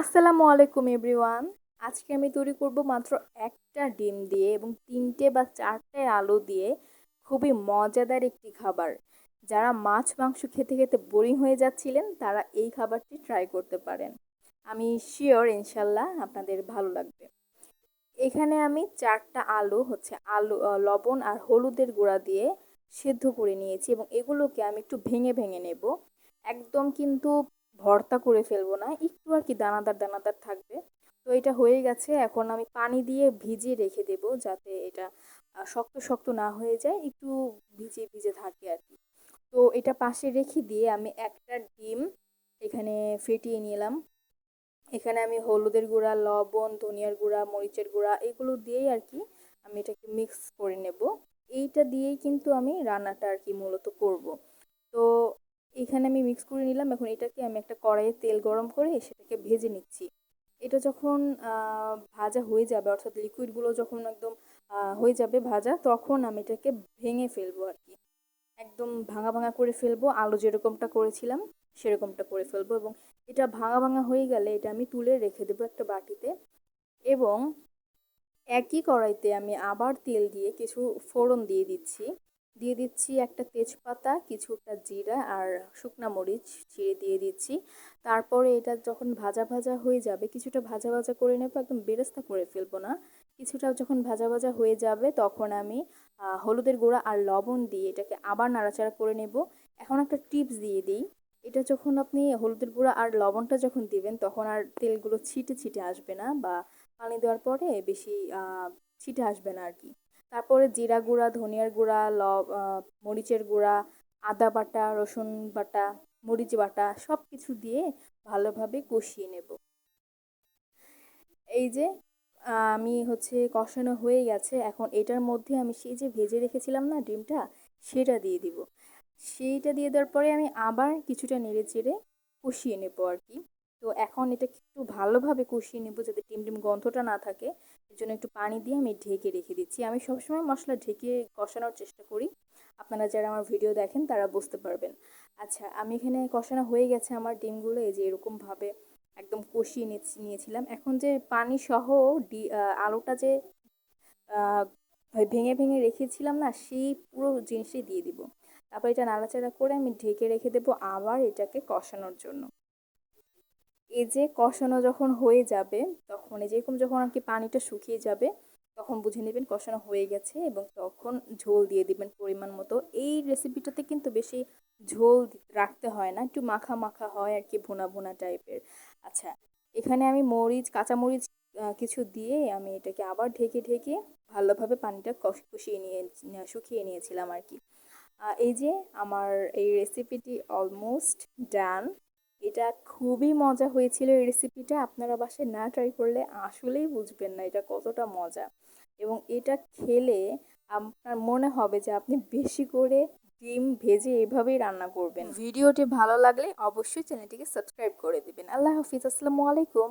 আসসালামু আলাইকুম এভরিওয়ান। আজকে আমি তৈরি করব মাত্র একটা ডিম দিয়ে এবং তিনটে বা চারটে আলু দিয়ে খুবই মজাদার একটি খাবার। যারা মাছ, মাংস খেতে খেতে বোরিং হয়ে যাচ্ছিলেন, তারা এই খাবারটি ট্রাই করতে পারেন। আমি শিওর ইনশাল্লাহ, আপনাদের ভালো লাগবে। এখানে আমি চারটা আলু হচ্ছে আলু লবণ আর হলুদের গুঁড়া দিয়ে সেদ্ধ করে নিয়েছি এবং এগুলোকে আমি একটু ভেঙে ভেঙে নেব। একদম কিন্তু ভর্তা করে ফেলব না, একটু আর কি দানাদার দানাদার থাকবে। তো এটা হয়ে গেছে, এখন আমি পানি দিয়ে ভিজিয়ে রেখে দেব যাতে এটা শক্ত শক্ত না হয়ে যায়, একটু ভিজে ভিজে থাকে আর কি। তো এটা পাশে রেখে দিয়ে আমি একটা ডিম এখানে ফেটিয়ে নিলাম। এখানে আমি হলুদের গুঁড়া, লবণ, ধনিয়ার গুঁড়া, মরিচের গুঁড়া, এগুলো দিয়েই আর কি আমি এটাকে মিক্স করে নেব। এইটা দিয়েই কিন্তু আমি রান্নাটা আর কি মূলত করব। তো এখানে আমি মিক্স করে নিলাম। এখন এটাকে আমি একটা কড়াইয়ে তেল গরম করে সেটাকে ভেজে নিচ্ছি। এটা যখন ভাজা হয়ে যাবে, অর্থাৎ লিকুইডগুলো যখন একদম হয়ে যাবে ভাজা, তখন আমি এটাকে ভেঙে ফেলব আর কি। একদম ভাঙা ভাঙা করে ফেলব। আলু যেরকমটা করেছিলাম, সেরকমটা করে ফেলব এবং এটা ভাঙা ভাঙা হয়ে গেলে এটা আমি তুলে রেখে দেবো একটা বাটিতে এবং একই কড়াইতে আমি আবার তেল দিয়ে কিছু ফোড়ন দিয়ে দিচ্ছি। দিয়ে দিচ্ছি একটা তেজপাতা, কিছুটা জিরা আর শুকনা মরিচ চিড়ে দিয়ে দিচ্ছি। তারপরে এটা যখন ভাজা ভাজা হয়ে যাবে, কিছুটা ভাজা ভাজা করে নেব, একদম বেরেস্তা করে ফেলব না। কিছুটা যখন ভাজা ভাজা হয়ে যাবে, তখন আমি হলুদের গুঁড়া আর লবণ দিয়ে এটাকে আবার নাড়াচাড়া করে নেব। এখন একটা টিপস দিয়ে দিই, এটা যখন আপনি হলুদের গুঁড়া আর লবণটা যখন দিবেন, তখন আর তেলগুলো ছিটে ছিটে আসবে না বা পানি দেওয়ার পরে বেশি ছিটে আসবে না আর কি। তারপরে জিরা গুঁড়া, ধনিয়ার গুঁড়া, ল মরিচের গুঁড়া, আদা বাটা, রসুন বাটা, মরিচ বাটা সব কিছু দিয়ে ভালোভাবে কষিয়ে নেব। এই যে আমি হচ্ছে কষানো হয়ে গেছে, এখন এটার মধ্যে আমি সেই যে ভেজে রেখেছিলাম না ডিমটা, সেটা দিয়ে দিব। সেইটা দিয়ে দেওয়ার পরে আমি আবার কিছুটা নেড়ে চেড়ে কষিয়ে নেব আর কি। তো এখন এটা একটু ভালোভাবে কষিয়ে নেব যাতে টিম টিম গন্ধটা না থাকে। এর জন্য একটু পানি দিয়ে আমি ঢেকে রেখে দিচ্ছি। আমি সবসময় মশলা ঢেকে কষানোর চেষ্টা করি। আপনারা যারা আমার ভিডিও দেখেন তারা বুঝতে পারবেন। আচ্ছা আমি এখানে কষানো হয়ে গেছে আমার ডিমগুলো। এই যে এরকমভাবে একদম কষিয়ে নিয়েছিলাম। এখন যে পানি সহ ডি আলুটা যে ভেঙে ভেঙে রেখেছিলাম না, সেই পুরো জিনিসটাই দিয়ে দিব। তারপর এটা নাড়াচাড়া করে আমি ঢেকে রেখে দেবো আবার এটাকে কষানোর জন্য। এই যে কষানো যখন হয়ে যাবে, তখন এই যেরকম যখন আর কি পানিটা শুকিয়ে যাবে, তখন বুঝে নেবেন কষানো হয়ে গেছে এবং তখন ঝোল দিয়ে দিবেন পরিমাণ মতো। এই রেসিপিটাতে কিন্তু বেশি ঝোল রাখতে হয় না, একটু মাখা মাখা হয় আর কি ভুনা ভুনা টাইপের আচ্ছা এখানে আমি মরিচ, কাঁচা মরিচ কিছু দিয়ে আমি এটাকে আবার ঢেকে ঢেকে ভালোভাবে পানিটা কষ, কষিয়ে নিয়ে শুকিয়ে নিয়েছিলাম আর কি। এই যে আমার এই রেসিপিটি অলমোস্ট ডান এটা খুবই মজা হয়েছিল এই রেসিপিটা আপনারা বাসায় না ট্রাই করলে আসলেই বুঝবেন না এটা কতটা মজা। এবং এটা খেলে আপনার মনে হবে যে আপনি বেশি করে ডিম ভেজে এভাবেই রান্না করবেন। ভিডিওটি ভালো লাগলে অবশ্যই চ্যানেলটিকে সাবস্ক্রাইব করে দেবেন। আল্লাহ হাফিজ। আসসালামু আলাইকুম।